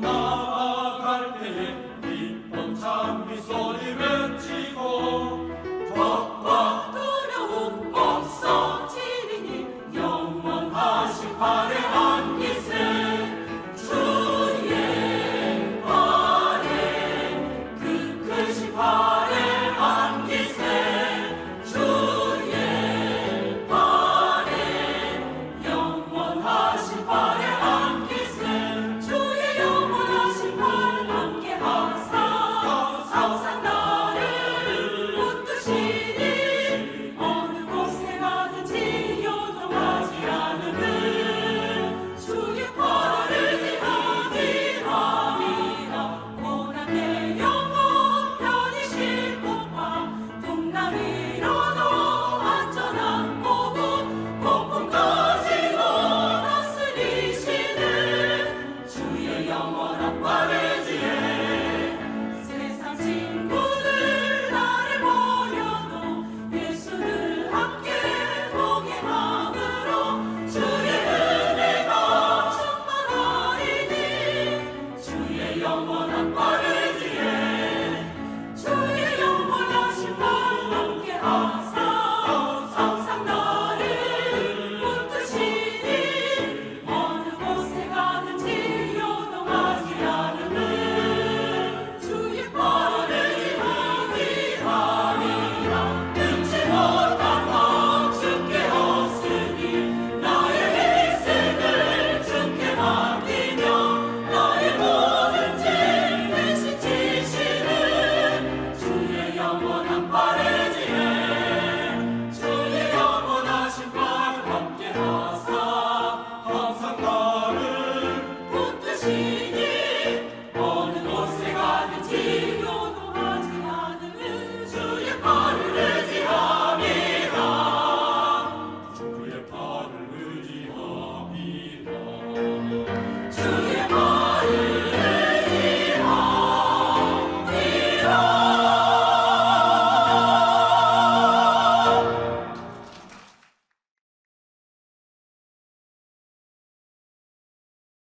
나아갈 때에 기쁨 찬미 소리 외치고 덕과 두려움 없어지리니 영원하신 바래 Alleluia.